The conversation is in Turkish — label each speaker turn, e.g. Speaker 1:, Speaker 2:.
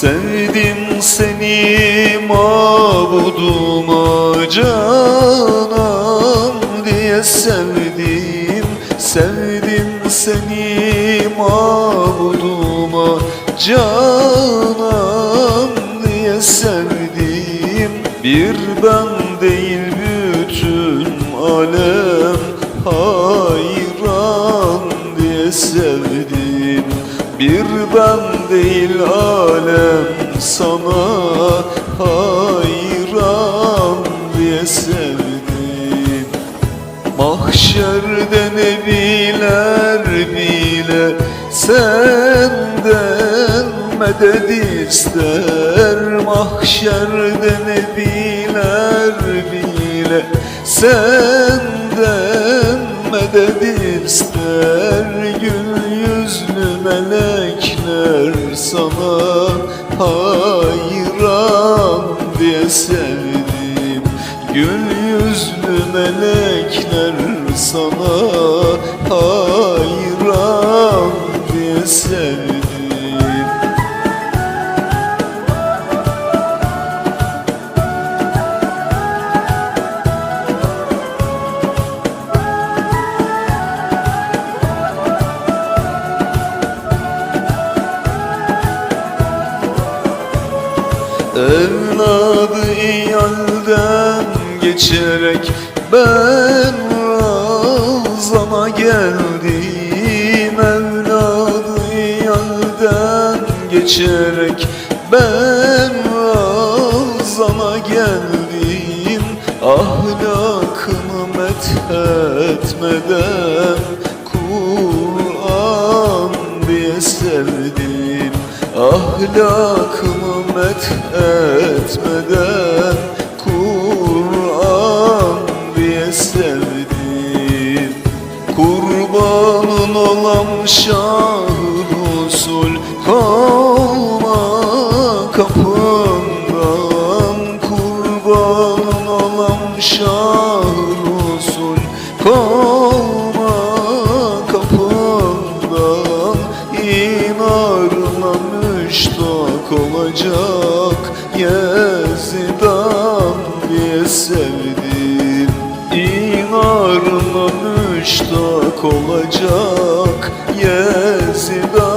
Speaker 1: Sevdim seni mabuduma canım diye sevdim. Sevdim seni mabuduma canım diye sevdim. Bir ben değil bütün alem hayran Bir ben değil alem sana hayran diye sevdim. Mahşerde nebiler bile senden medet ister. Mahşerde nebiler bile senden medet ister. Gül melekler sana hayran diye sevdim. Gül yüzlü melekler sana hayran Evladı iyalden geçerek ben razana geldim. Evladı iyalden geçerek ben razana geldim. Ahlakını methetmeden Kur'an diye sevdim Ahlakımı methetmeden Kur'an diye sevdim. Kurbanın olan şah Resul Kalma kapından. Kurbanın olan şah Resul Kalma kapından. İnarına müştak olacak Yezidan diye sevdim. İnarına müştak olacak Yezidan